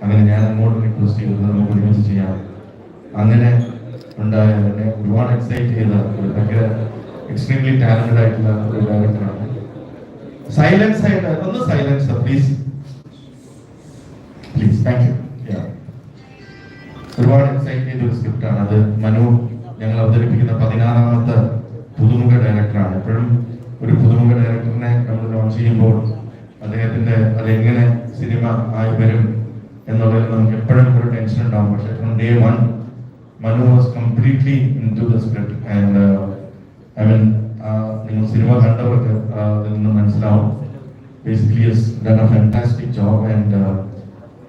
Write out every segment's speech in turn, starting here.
അങ്ങനെ ഞാൻ അങ്ങോട്ട് റിക്വസ്റ്റ് ചെയ്തത് നമുക്ക് ഒരുമിച്ച് ചെയ്യാം. അങ്ങനെ ഉണ്ടായ എന്നെ ഒരുപാട് എക്സൈറ്റ് ചെയ്ത ഭയങ്കര എക്സ്ട്രീംലി ടാലന്റഡ് ആയിട്ടുള്ള ഒരു ഡയറക്ടറാണ് സൈലൻസ് ആയിട്ട് ഒന്ന് silence please please thank you ഒരുപാട് എക്സൈറ്റ് ചെയ്ത ഒരു സ്ക്രിപ്റ്റാണ് അത് മനു ഞങ്ങൾ അവതരിപ്പിക്കുന്ന പതിനാറാമത്തെ പുതുമുഖ ഡയറക്ടറാണ് എപ്പോഴും ഒരു പുതുമുഖ ഡയറക്ടറിനെ നമ്മൾ ലോഞ്ച് ചെയ്യുമ്പോൾ അദ്ദേഹത്തിന്റെ അതെങ്ങനെ സിനിമ ആയി വരും എന്നുള്ളതിൽ നമുക്ക് എപ്പോഴും ഒരു ടെൻഷൻ ഉണ്ടാവും. പക്ഷെ from day one Manu was completely into the script and I mean നിങ്ങൾ സിനിമ കണ്ടവർക്ക് അതിൽ നിന്ന് മനസ്സിലാവും. Basically done a fantastic job and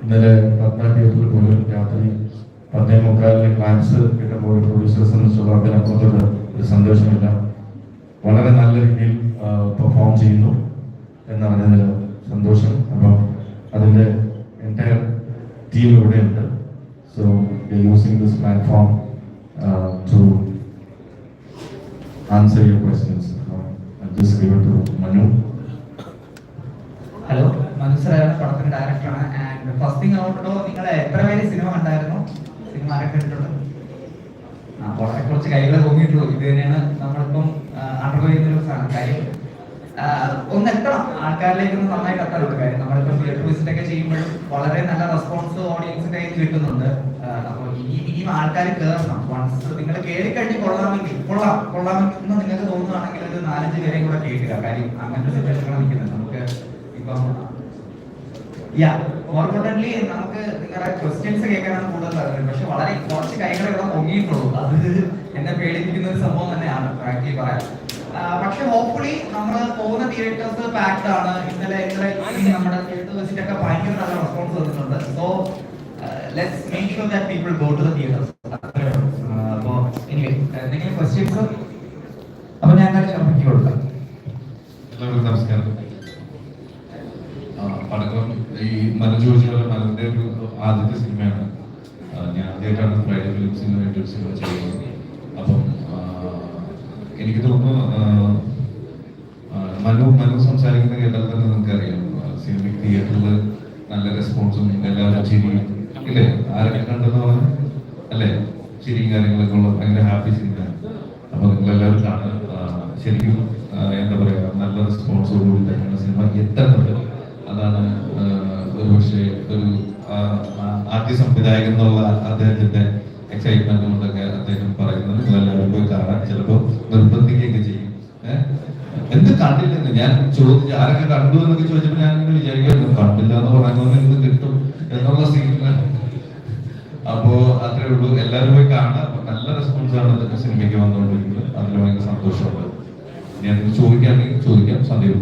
ഇന്നലെ പത്മ തിയേറ്ററിൽ പോലും രാത്രി പത്തേ മുക്കാലിന് ക്ലാൻസ് കിട്ടുമ്പോൾ പ്രൊഡ്യൂസേഴ്സ് സംബന്ധിച്ചുള്ള അതിനപ്പുറത്തൊരു ഒരു സന്തോഷമില്ല. വളരെ നല്ല രീതിയിൽ പെർഫോം ചെയ്യുന്നു എന്നറിഞ്ഞതിൽ സന്തോഷം. അപ്പം അതിന്റെ എന്റയർ ടീം ഇവിടെയുണ്ട്. So using this platform to answer your questions just Manu hello മനസ്സിലായ പടത്തിന്റെ ഡയറക്ടറാണ് ആൻഡ് ഫസ്റ്റ് തിങ് ഔട്ടോ നിങ്ങൾ എത്ര പേര് സിനിമ കണ്ടായിരുന്നു? സിനിമ ആരൊക്കെ വളരെ കുറച്ച് കൈകളെ തോന്നിയിട്ടുള്ളൂ ഇത് തന്നെയാണ് നമ്മളിപ്പം അണ്ടർഗോ ചെയ്യുന്ന ഒന്ന് എത്തണം. ആൾക്കാരിലേക്ക് ഒന്ന് നന്നായിട്ട് എത്താറുണ്ട് കാര്യം നമ്മളിപ്പോ തിയേറ്റർ വിസിറ്റ് ഒക്കെ ചെയ്യുമ്പോഴും വളരെ നല്ല റെസ്പോൺസ് ഓഡിയൻസിന്റെ കയ്യിൽ കിട്ടുന്നുണ്ട്. അപ്പോൾ ഇനി ഇനിയും ആൾക്കാർ കേറണം. വൺസ് നിങ്ങൾ കേറി കഴിഞ്ഞ് കൊള്ളാമെങ്കിൽ കൊള്ളാം കൊള്ളാമെന്ന് നിങ്ങൾക്ക് തോന്നുകയാണെങ്കിൽ ഒരു നാലഞ്ച് പേരെയും കൂടെ കേൾക്കുക. കാര്യം അങ്ങനത്തെ സിറ്റുവേഷനാണ് നിൽക്കുന്നത്. നമുക്ക് ഇപ്പം യാ മോർ നമുക്ക് നിങ്ങളുടെ ക്വസ്റ്റ്യൻസ് കേൾക്കാനാണ് കൂടുതൽ താല്പര്യം. പക്ഷെ വളരെ കുറച്ച് കൈകൾ ഇവിടെ പൊങ്ങിയിട്ടുള്ളൂ. അത് എന്നെ പേടിപ്പിക്കുന്ന ഒരു സംഭവം തന്നെയാണ്. ഫ്രാങ്ക്ലി പറയാൻ പക്ഷെ ഹോപ്പ്ഫുള്ളി നമ്മൾ തിയേറ്റേഴ്സ് പാക്ഡ് ആണ്. ഇന്നലെ ഇന്നലെ നമ്മുടെ തിയേറ്റർ വെച്ചിട്ടൊക്കെ ഭയങ്കര നല്ല റെസ്പോൺസ് തന്നിട്ടുണ്ട് so let's make sure that people go to the theatres അപ്പോൾ എനിവേ എന്തെങ്കിലും ക്വസ്റ്റ്യൻസ് അപ്പോൾ ഞാൻ എന്തായാലും ശർമ്മയ്ക്ക് കൊടുക്കാം. എല്ലാവർക്കും നമസ്കാരം. പടക്കം ഈ മനു ചോദിച്ച പോലെ മലന്റെ ഒരു ആദ്യത്തെ സിനിമയാണ്. ഞാൻ ആദ്യമായിട്ടാണ് ഫ്രൈഡേ ഫിലിംസിന് വേണ്ടി ഒരു സിനിമ ചെയ്യുന്നത് അപ്പം എനിക്ക് തോന്നുന്നു മനു മനു സംസാരിക്കുന്ന കേട്ടാൽ തന്നെ നിങ്ങൾക്കറിയാം സിനിമയ്ക്ക് തിയേറ്ററിൽ നല്ല റെസ്പോൺസും എല്ലാവരും ചിരിയും ഇല്ലേ? ആരൊക്കെ കണ്ടെന്ന് പറഞ്ഞു? അല്ലേ? ചിരിയും കാര്യങ്ങളൊക്കെ ഉള്ള ഭയങ്കര ഹാപ്പി സിനിമ അപ്പൊ നിങ്ങൾ എല്ലാവരും കാണുക ശരിക്കും എന്താ പറയാ നല്ല റെസ്പോൺസോടുകൂടി തന്നെയാണ് സിനിമ. എത്തുന്നത് അതാണ് ഒരു പക്ഷേ ഒരു ആദ്യ സംവിധായകൻ എന്നുള്ള അദ്ദേഹത്തിന്റെ എക്സൈറ്റ്മെന്റ് കൊണ്ടൊക്കെ അദ്ദേഹം പറയുന്നത് നിങ്ങൾ എല്ലാവരും പോയി കാണാൻ ചിലപ്പോൾ നിർബന്ധിക്കുകയൊക്കെ ചെയ്യും ഏഹ് എന്ത് കണ്ടില്ലെന്ന് ഞാൻ ചോദിച്ചു ആരൊക്കെ കണ്ടു എന്നൊക്കെ ചോദിച്ചപ്പോൾ ഞാൻ ഇങ്ങനെ വിചാരിക്കുന്നു കണ്ടില്ല എന്ന് പറയുന്നത് എന്ത് കിട്ടും എന്നുള്ള സീനിലാണ് അപ്പോ അത്രേ ഉള്ളൂ. എല്ലാവരും പോയി കാണാം അപ്പൊ നല്ല റെസ്പോൺസ് ആണ് സിനിമയ്ക്ക് വന്നുകൊണ്ടിരിക്കുന്നത്. അതിൽ ഭയങ്കര സന്തോഷമുണ്ട്. ഞാൻ ചോദിക്കാൻ ചോദിക്കാം. സന്ദേഹം